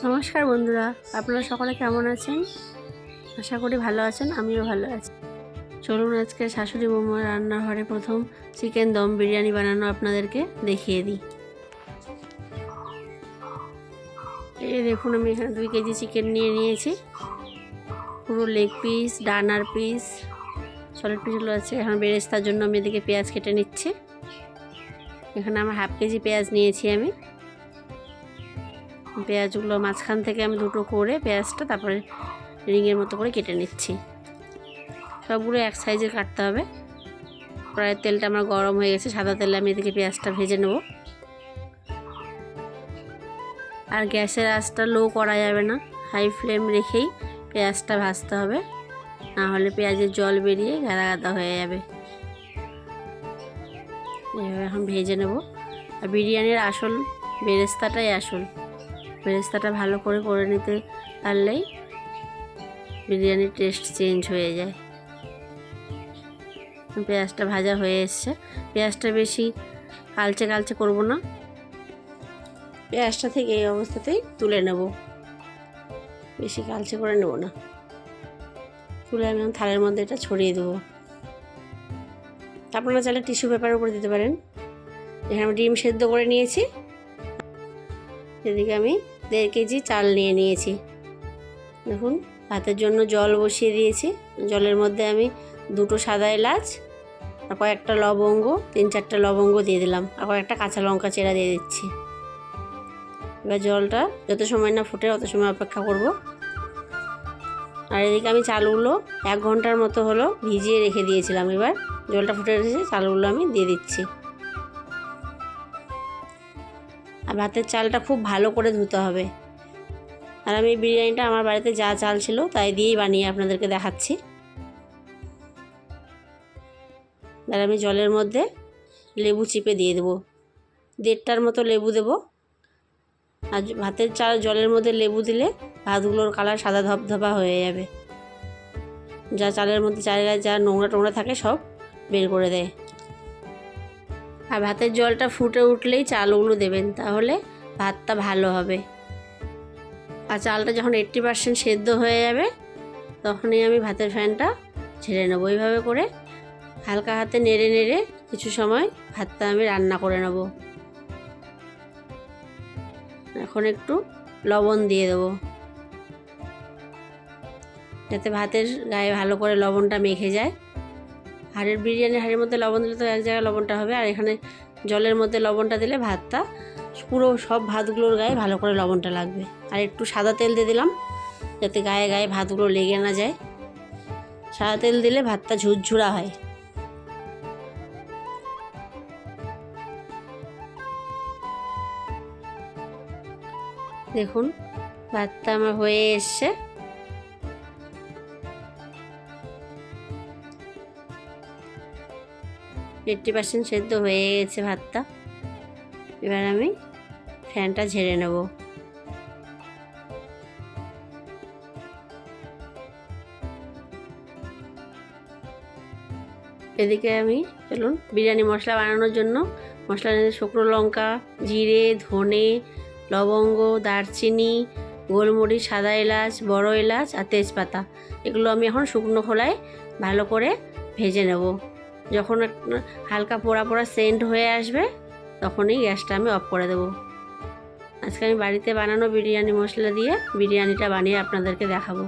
নমস্কার বন্ধুরা, আপনারা সকলে কেমন আছেন? আশা করি ভালো আছেন, আমিও ভালো আছি। চলুন আজকে শাশুড়ি বৌমা রান্নাঘরে প্রথম চিকেন দম বিরিয়ানি বানানো আপনাদেরকে দেখিয়ে দিই। এই দেখুন, আমি এখানে দুই কেজি চিকেন নিয়ে নিয়েছি। পুরো লেগ পিস ডানার পিস সলিড পিসগুলো আছে। এখন বেরেস্তার জন্য আমি এদিকে পেঁয়াজ কেটে নিচ্ছি। এখানে আমার হাফ কেজি পেঁয়াজ নিয়েছি আমি। পেঁয়াজগুলো মাঝখান থেকে আমি দুটো করে পেঁয়াজটা তারপরে রিংয়ের মতো করে কেটে নিচ্ছি। সবগুলো এক সাইজের কাটতে হবে। প্রায় তেলটা আমার গরম হয়ে গেছে, সাদা তেলে আমি এদিকে পেঁয়াজটা ভেজে নেব। আর গ্যাসের আঁচটা লো করা যাবে না, হাই ফ্লেম রেখেই পেঁয়াজটা ভাজতে হবে। না হলে পেঁয়াজের জল বেরিয়ে গাদা গাদা হয়ে যাবে। এইভাবে এখন ভেজে নেব। আর বিরিয়ানির আসল বেরেস্তাটাই আসল। বেরেস্তাটা ভালো করে করে নিতে পারলেই বিরিয়ানির টেস্ট চেঞ্জ হয়ে যায়। পেঁয়াজটা ভাজা হয়ে এসছে। পেঁয়াজটা বেশি কালচে কালচে করব না। পেঁয়াজটা থেকে এই অবস্থাতেই তুলে নেব। বেশি কালচে করে নেব না। তুলে আমি থালের মধ্যে এটা ছড়িয়ে দেবো। আপনারা চাইলে টিস্যু পেপারের উপরে দিতে পারেন। এখানে আমি ডিম সেদ্ধ করে নিয়েছি। এদিকে আমি দেড় কেজি চাল নিয়ে নিয়েছি। দেখুন, ভাতের জন্য জল বসিয়ে দিয়েছি। জলের মধ্যে আমি দুটো সাদা এলাচ আর কয়েকটা লবঙ্গ, তিন চারটা লবঙ্গ দিয়ে দিলাম আর কয়েকটা কাঁচা লঙ্কা চেরা দিয়ে দিচ্ছি। এবার জলটা যত সময় না ফুটে অত সময় অপেক্ষা করব। আর এদিকে আমি চালগুলো এক ঘণ্টার মতো হলো ভিজিয়ে রেখে দিয়েছিলাম। এবার জলটা ফুটে এসেছে, চালগুলো আমি দিয়ে দিচ্ছি। আর ভাতের চালটা খুব ভালো করে ধুতে হবে। আর আমি বিরিয়ানিটা আমার বাড়িতে যা চাল ছিল তাই দিয়েই বানিয়ে আপনাদেরকে দেখাচ্ছি। আর আমি জলের মধ্যে লেবু চিপে দিয়ে দেবো। দেড়টার মতো লেবু দেব। আর ভাতের চাল জলের মধ্যে লেবু দিলে ভাতগুলোর কালার সাদা ধপধপা হয়ে যাবে। যা চালের মধ্যে চালের যা নোংরা টোংরা থাকে সব বের করে দেয়। আর ভাতের জলটা ফুটে উঠলেই চালগুলো দেবেন, তাহলে ভাতটা ভালো হবে। আর চালটা যখন এইট্টি পার্সেন্ট সেদ্ধ হয়ে যাবে, তখনই আমি ভাতের ফ্যানটা ছেড়ে নেব। এইভাবে করে হালকা হাতে নেড়ে নেড়ে কিছু সময় ভাতটা আমি রান্না করে নেব। এখন একটু লবণ দিয়ে দেবো। যাতে ভাতের গায়ে ভালো করে লবণটা মেখে যায়। হাড়ের বিরিয়ানি, হাড়ের মধ্যে লবণ দিলে তো এক জায়গায় লবণটা হবে। আর এখানে জলের মধ্যে লবণটা দিলে ভাতটা, পুরো সব ভাতগুলোর গায়ে ভালো করে লবণটা লাগবে। আর একটু সাদা তেল দিয়ে দিলাম, যাতে গায়ে গায়ে ভাতগুলো লেগে না যায়। সাদা তেল দিলে ভাতটা ঝুরঝুরা হয়। দেখুন, ভাতটা আমার হয়ে এসছে। এইট্টি পার্সেন্ট সেদ্ধ হয়ে গেছে ভাতটা। এবার আমি ফ্যানটা ঝেড়ে নেব। এদিকে আমি চলুন বিরিয়ানি মশলা বানানোর জন্য মশলা শুকনো লঙ্কা, জিরে, ধনে, লবঙ্গ, দারচিনি, গোলমরিচ, সাদা এলাচ, বড় এলাচ আর তেজপাতা। এগুলো আমি এখন শুকনো খোলায় ভালো করে ভেজে নেব। যখন হালকা পোড়া পোড়া সেন্ট হয়ে আসবে, তখনই গ্যাসটা আমি অফ করে দেবো। আজকে আমি বাড়িতে বানানো বিরিয়ানি মশলা দিয়ে বিরিয়ানিটা বানিয়ে আপনাদেরকে দেখাবো।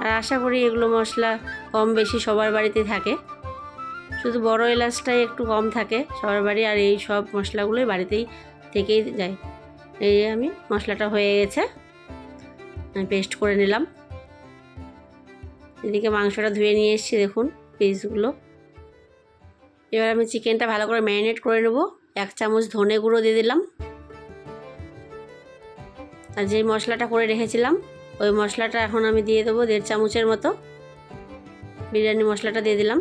আর আশা করি এগুলো মশলা কম বেশি সবার বাড়িতে থাকে। শুধু বড় এলাচটাই একটু কম থাকে সবার বাড়ি, আর এই সব মশলাগুলোই বাড়িতেই থেকেই যায়। এই আমি, মশলাটা হয়ে গেছে। আমি পেস্ট করে নিলাম। এদিকে মাংসটা ধুয়ে নিয়ে এসেছি, দেখুন। পিসগুলো এবার আমি চিকেনটা ভালো করে ম্যারিনেট করে নেব। এক চামচ ধনে গুঁড়ো দিয়ে দিলাম। আর যে মশলাটা করে রেখেছিলাম, ওই মশলাটা এখন আমি দিয়ে দেবো দেড় চামচের মতো। বিরিয়ানি মশলাটা দিয়ে দিলাম।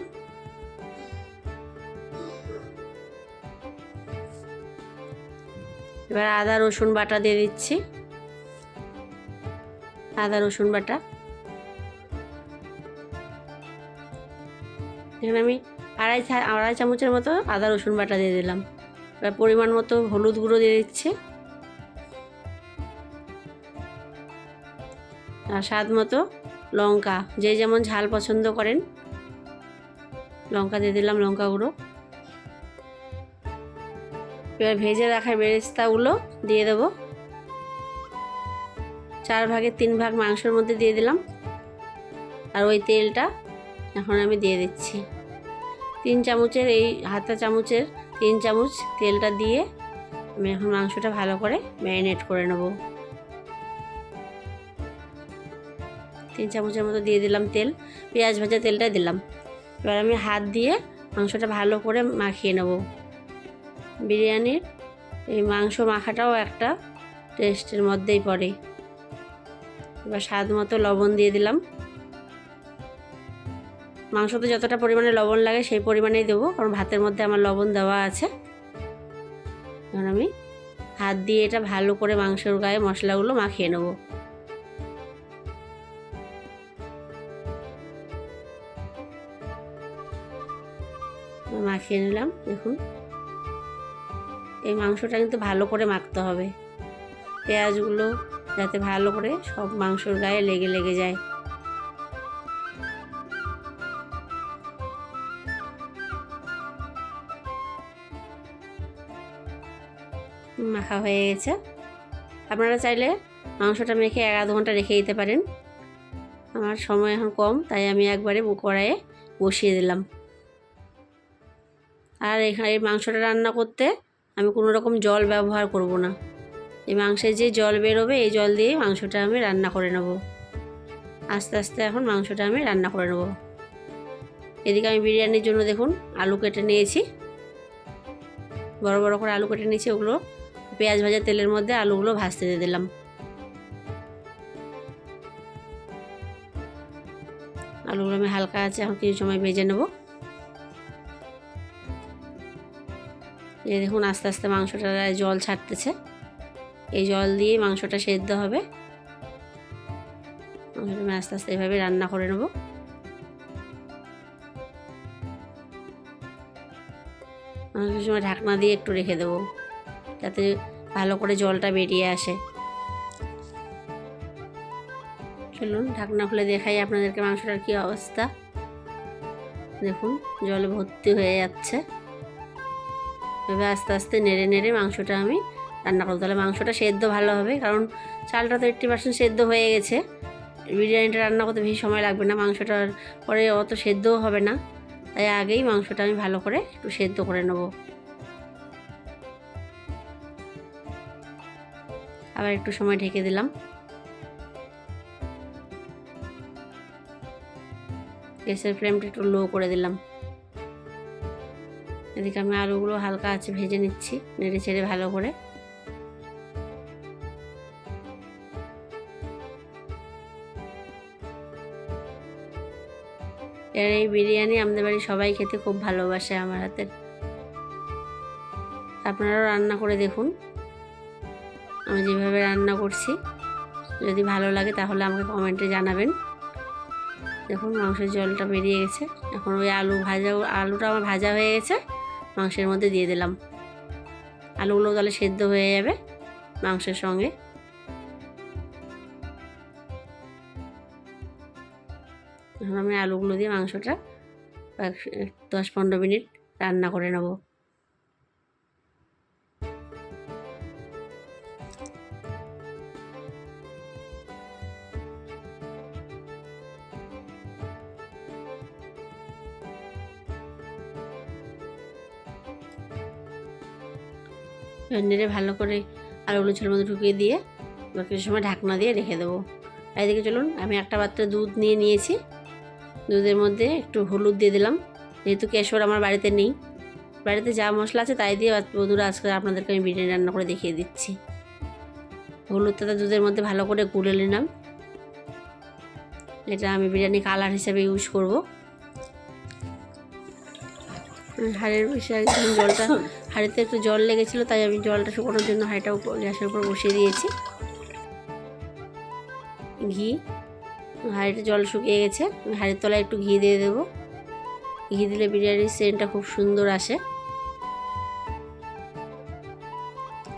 এবার আদা রসুন বাটা দিয়ে দিচ্ছি। আদা রসুন বাটা। এখানে আমি আড়াই আড়াই চামচের মতো আদা, রসুন বাটা দিয়ে দিলাম। এবার পরিমাণ মতো হলুদ গুঁড়ো দিয়ে দিচ্ছি। আর স্বাদ মতো লঙ্কা, যে যেমন ঝাল পছন্দ করেন। লঙ্কা দিয়ে দিলাম লঙ্কা গুঁড়ো। এবার ভেজে রাখা বেরেস্তাগুলো দিয়ে দেবো। চার ভাগের তিন ভাগ মাংসের মধ্যে দিয়ে দিলাম। আর ওই তেলটা এখন আমি দিয়ে দিচ্ছি। তিন চামচের এই হাতা চামচের তিন চামচ তেলটা দিয়ে আমি এখন মাংসটা ভালো করে ম্যারিনেট করে নেব। তিন চামচের মতো দিয়ে দিলাম তেল, পেঁয়াজ ভাজা তেলটা দিলাম। এবার আমি হাত দিয়ে মাংসটা ভালো করে মাখিয়ে নেব। বিরিয়ানির এই মাংস মাখাটাও একটা টেস্টের মধ্যেই পড়ে। এবার স্বাদ মতো লবণ দিয়ে দিলাম। মাংসতে যতটা পরিমাণে লবণ লাগে সেই পরিমাণেই দেবো, কারণ ভাতের মধ্যে আমার লবণ দেওয়া আছে। এবার আমি হাত দিয়ে এটা ভালো করে মাংসের গায়ে মশলাগুলো মাখিয়ে নেব। মাখিয়ে নিলাম, দেখুন। এই মাংসটা কিন্তু ভালো করে মাখতে হবে। পেঁয়াজগুলো যাতে ভালো করে সব মাংসর গায়ে লেগে লেগে যায়। মাখা হয়ে গেছে। আপনারা চাইলে মাংসটা মেখে এক আধ ঘণ্টা রেখে দিতে পারেন। আমার সময় এখন কম, তাই আমি একবারে কড়াইয়ে বসিয়ে দিলাম। আর এখানে এই মাংসটা রান্না করতে আমি কোনো রকম জল ব্যবহার করব না। এই মাংসের যে জল বেরোবে, এই জল দিয়ে মাংসটা আমি রান্না করে নেব। আস্তে আস্তে এখন মাংসটা আমি রান্না করে নেব। এদিকে আমি বিরিয়ানির জন্য দেখুন, আলু কেটে নিয়েছি। বড় বড় করে আলু কেটে নিয়েছি, ওগুলো পেঁয়াজ ভাজা তেলের মধ্যে আলুগুলো ভাজতে দিয়ে দিলাম। আলুগুলো আমি হালকা আছে, এখন কিছু সময় ভেজে নেব। এই দেখুন, আস্তে আস্তে মাংসটা জল ছাড়তেছে। এই জল দিয়ে মাংসটা সেদ্ধ হবে। মাংসটা আমি আস্তে আস্তে এভাবে রান্না করে নেব। কিছু সময় ঢাকনা দিয়ে একটু রেখে দেবো, যাতে ভালো করে জলটা বেরিয়ে আসে। চলুন, ঢাকনা খুলে দেখাই আপনাদেরকে মাংসটার কী অবস্থা। দেখুন, জলে ভর্তি হয়ে যাচ্ছে। এভাবে আস্তে আস্তে নেড়ে নেড়ে মাংসটা আমি রান্না করব তাহলে মাংসটা সেদ্ধ ভালো হবে, কারণ চালটা তো এইট্টি পার্সেন্ট সেদ্ধ হয়ে গেছে। বিরিয়ানিটা রান্না করতে বেশি সময় লাগবে না, মাংসটার পরে অত সেদ্ধও হবে না। তাই আগেই মাংসটা আমি ভালো করে একটু সেদ্ধ করে নেব। আবার একটু সময় ঢেকে দিলাম। গ্যাসের ফ্লেমটা একটু লো করে দিলাম। এদিকে আমি আলুগুলো হালকা আছে ভেজে নিচ্ছি, নেড়ে ছেড়ে ভালো করে। এর এই বিরিয়ানি আমাদের বাড়ি সবাই খেতে খুব ভালোবাসে আমার হাতের। আপনারাও রান্না করে দেখুন। আমি যেভাবে রান্না করছি, যদি ভালো লাগে তাহলে আমাকে কমেন্টে জানাবেন। দেখুন, মাংসের জলটা বেরিয়ে গেছে। এখন ওই আলু ভাজা, আলুটা আমার ভাজা হয়ে গেছে, মাংসের মধ্যে দিয়ে দিলাম। আলুগুলো তাহলে সেদ্ধ হয়ে যাবে মাংসের সঙ্গে। এখন আমি আলুগুলো দিয়ে মাংসটা দশ পনেরো মিনিট রান্না করে নেব। নেড়ে ভালো করে আলুগুলো ছোটোর মধ্যে ঢুকিয়ে দিয়ে এবার কিছু সময় ঢাকনা দিয়ে রেখে দেবো। এদিকে চলুন, আমি একটা পাত্রে দুধ নিয়ে নিয়েছি। দুধের মধ্যে একটু হলুদ দিয়ে দিলাম। যেহেতু কেশর আমার বাড়িতে নেই, বাড়িতে যা মশলা আছে তাই দিয়ে বন্ধুরা, আজকে আপনাদেরকে আমি বিরিয়ানি রান্না করে দেখিয়ে দিচ্ছি। হলুদটা দুধের মধ্যে ভালো করে গুলে নিলাম। এটা আমি বিরিয়ানি কালার হিসেবে ইউজ করব। হাড়ের জলটা, হাঁড়িতে একটু জল লেগেছিলো, তাই আমি জলটা শুকানোর জন্য হাড়িটা উপর গ্যাসের উপর বসিয়ে দিয়েছি। ঘি হাঁড়িটা জল শুকিয়ে গেছে, হাঁড়ির তলায় একটু ঘি দিয়ে দেবো। ঘি দিলে বিরিয়ানির সেন্টটা খুব সুন্দর আসে।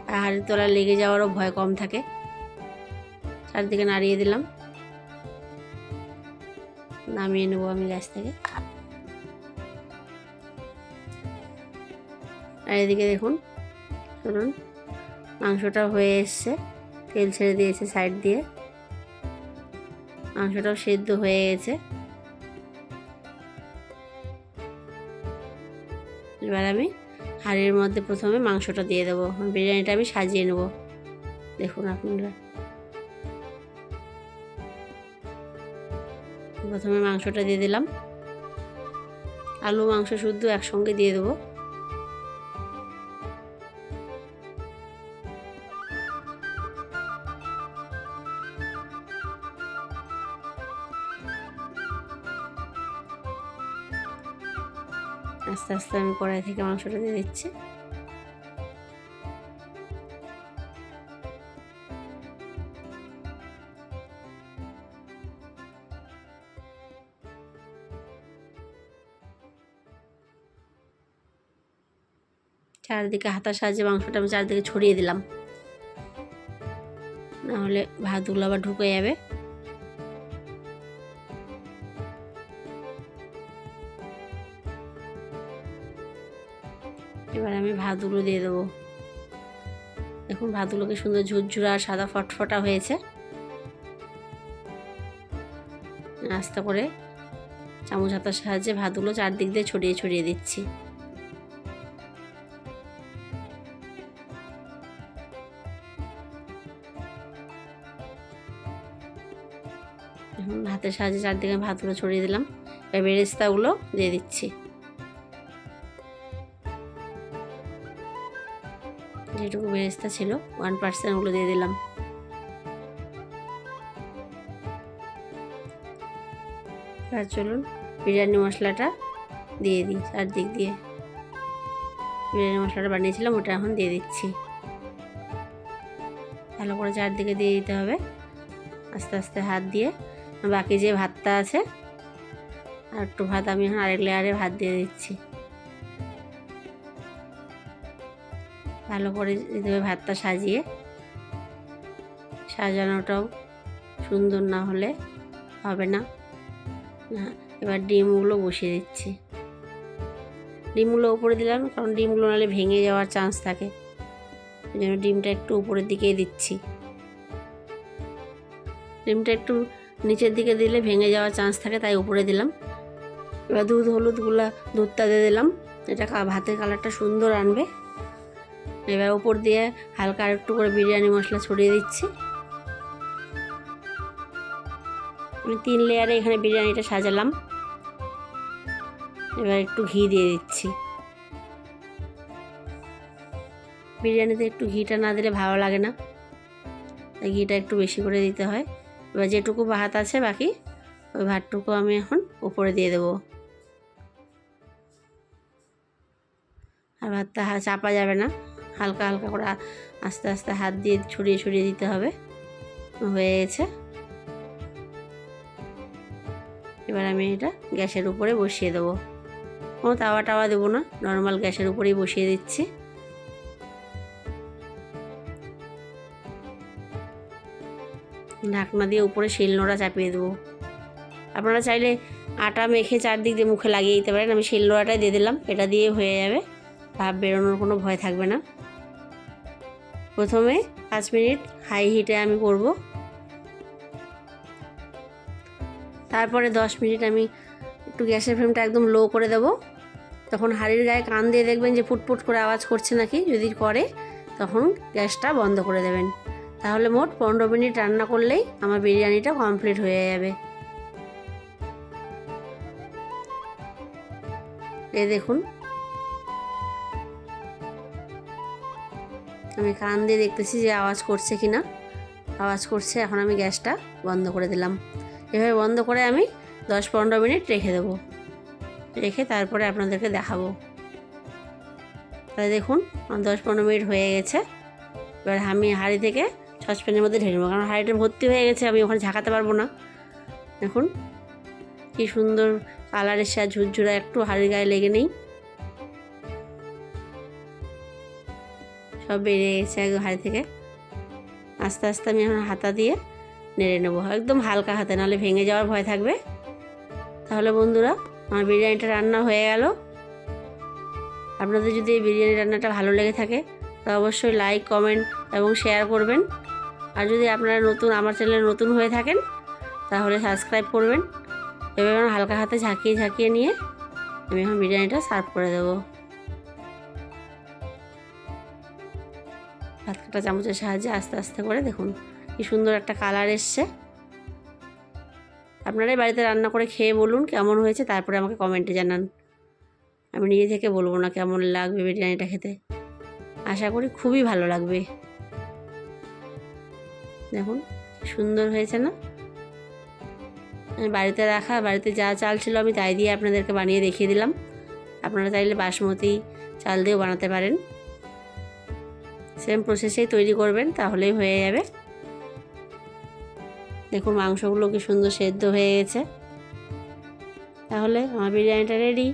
আর হাঁড়ির তলায় লেগে যাওয়ারও ভয় কম থাকে। চারদিকে নাড়িয়ে দিলাম। নামিয়ে নেব আমি গ্যাস থেকে। আর এদিকে দেখুন শুনুন মাংসটা হয়ে এসছে। তেল ছেড়ে দিয়েছে সাইড দিয়ে। মাংসটাও সেদ্ধ হয়ে গেছে। এবার আমি হাঁড়ির মধ্যে প্রথমে মাংসটা দিয়ে দেবো। বিরিয়ানিটা আমি সাজিয়ে নেব। দেখুন আপনারা। প্রথমে মাংসটা দিয়ে দিলাম। আলু মাংস শুদ্ধ একসঙ্গে দিয়ে দেবো। আস্তে আস্তে আমি কড়াই থেকে মাংসটা দিয়ে দিচ্ছি। চারদিকে হাতার সাহায্যে মাংসটা আমি চারদিকে ছড়িয়ে দিলাম। নাহলে ভাতগুলো আবার ঢুকে যাবে। ভাতগুলো দিয়ে দেবো। দেখুন, ভাতগুলোকে সুন্দর ঝুরঝুরা আর সাদা ফটফটা হয়েছে। আস্তে করে চামচ হাতার সাহায্যে ভাতগুলো চারদিক দিয়ে ছড়িয়ে ছড়িয়ে দিচ্ছি। হাতের সাহায্যে চারদিকে ভাতগুলো ছড়িয়ে দিলাম। এবার বেরেস্তাগুলো দিয়ে দিচ্ছি। যেটুকু বেরেস্তা ছিল ওয়ান পার্সেন্ট ওগুলো দিয়ে দিলাম। আর চলুন, বিরিয়ানি মশলাটা দিয়ে দিই চারদিক দিয়ে। বিরিয়ানি মশলাটা বানিয়েছিলাম, ওটা এখন দিয়ে দিচ্ছি। ভালো করে চারদিকে দিয়ে দিতে হবে। আস্তে আস্তে হাত দিয়ে। বাকি যে ভাতটা আছে, আর একটু ভাত আমি এখন আরেক লেয়ারে ভাত দিয়ে দিচ্ছি। ভালো করে হবে ভাতটা সাজিয়ে সাজানোটাও সুন্দর না হলে হবে না। না এবার ডিমগুলো বসিয়ে দিচ্ছি। ডিমগুলো উপরে দিলাম, কারণ ডিমগুলো নাহলে ভেঙে যাওয়ার চান্স থাকে। ওই জন্য ডিমটা একটু উপরের দিকে দিচ্ছি। ডিমটা একটু নিচের দিকে দিলে ভেঙে যাওয়ার চান্স থাকে, তাই উপরে দিলাম। এবার দুধ হলুদগুলা, দুধটা দিয়ে দিলাম। এটা ভাতের কালারটা সুন্দর আনবে। এবার উপর দিয়ে হালকা আর একটু করে বিরিয়ানি মশলা ছড়িয়ে দিচ্ছি। আমি তিন লেয়ারে এখানে বিরিয়ানিটা সাজালাম। এবার একটু ঘি দিয়ে দিচ্ছি। বিরিয়ানিতে একটু ঘিটা না দিলে ভালো লাগে না। তাই ঘিটা একটু বেশি করে দিতে হয়। এবার যেটুকু ভাত আছে বাকি, ওই ভাতটুকু আমি এখন উপরে দিয়ে দেবো। আর ভাতটা চাপা যাবে না। হালকা হালকা করে আস্তে আস্তে হাত দিয়ে ছড়িয়ে ছড়িয়ে দিতে হবে। হয়ে গেছে এবার আমি এটা গ্যাসের উপরে বসিয়ে দেবো। কোনো তাওয়া টাওয়া দেবো না, নর্মাল গ্যাসের উপরেই বসিয়ে দিচ্ছি। ঢাকনা দিয়ে উপরে শিলনোড়া চাপিয়ে দেবো। আপনারা চাইলে আটা মেখে চারদিক দিয়ে মুখে লাগিয়ে দিতে পারেন। আমি শিলনোড়াটাই দিয়ে দিলাম, এটা দিয়ে হয়ে যাবে। ভাব বেরোনোর কোনো ভয় থাকবে না। প্রথমে পাঁচ মিনিট হাই হিটে আমি করব। তারপরে দশ মিনিট আমি একটু গ্যাসের ফ্লেমটা একদম লো করে দেবো। তখন হাঁড়ির গায়ে কান দিয়ে দেখবেন যে ফুটফুট করে আওয়াজ করছে নাকি, যদি করে তখন গ্যাসটা বন্ধ করে দেবেন। তাহলে মোট পনেরো মিনিট রান্না করলেই আমার বিরিয়ানিটা কমপ্লিট হয়ে যাবে। এ দেখুন আমি কান দিয়ে দেখতেছি যে আওয়াজ করছে কি না আওয়াজ করছে, এখন আমি গ্যাসটা বন্ধ করে দিলাম। এভাবে বন্ধ করে আমি দশ পনেরো মিনিট রেখে দেবো। রেখে তারপরে আপনাদেরকে দেখাবো। তাহলে দেখুন দশ পনেরো মিনিট হয়ে গেছে। এবার আমি হাঁড়ি থেকে সসপ্যানের মধ্যে ঢেলে নেব। কারণ হাঁড়িটা ভর্তি হয়ে গেছে, আমি ওখানে ঝাঁকাতে পারব না। দেখুন, কি সুন্দর কালার এসে আর ঝুরঝুরা একটু হাঁড়ির গায়ে লেগে নেই। সব বেরিয়ে গেছে একদম হাঁড়ি থেকে। আস্তে আস্তে আমি এখন হাতা দিয়ে নেড়ে নেব। একদম হালকা হাতে, নাহলে ভেঙে যাওয়ার ভয় থাকবে। তাহলে বন্ধুরা, আমার বিরিয়ানিটা রান্না হয়ে গেল। আপনাদের যদি এই বিরিয়ানি রান্নাটা ভালো লেগে থাকে, তো অবশ্যই লাইক কমেন্ট এবং শেয়ার করবেন। আর যদি আপনারা নতুন, আমার চ্যানেলে নতুন হয়ে থাকেন, তাহলে সাবস্ক্রাইব করবেন। এবার হালকা হাতে ঝাঁকিয়ে ঝাঁকিয়ে নিয়ে আমি এখন বিরিয়ানিটা সার্ভ করে দেবো। ভাত কাটা চামচের সাহায্যে আস্তে আস্তে করে দেখুন কি সুন্দর একটা কালার এসছে। আপনারাই বাড়িতে রান্না করে খেয়ে বলুন কেমন হয়েছে, তারপরে আমাকে কমেন্টে জানান। আমি নিজে থেকে বলব না কেমন লাগবে বিরিয়ানিটা খেতে। আশা করি খুবই ভালো লাগবে। দেখুন সুন্দর হয়েছে না? আমি বাড়িতে রাখা, বাড়িতে যা চাল ছিল আমি তাই দিয়ে আপনাদেরকে বানিয়ে দেখিয়ে দিলাম। আপনারা চাইলে বাসমতি চাল দিয়েও বানাতে পারেন। সেম প্রসেসেই তৈরি করবেন, তাহলেই হয়ে যাবে। দেখুন মাংসগুলো কি সুন্দর সেদ্ধ হয়ে গেছে। তাহলে আমার বিরিয়ানিটা রেডি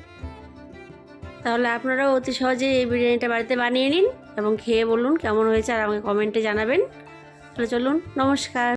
তাহলে আপনারাও অতি সহজেই এই বিরিয়ানিটা বাড়িতে বানিয়ে নিন এবং খেয়ে বলুন কেমন হয়েছে আর আমাকে কমেন্টে জানাবেন। তাহলে চলুন, নমস্কার।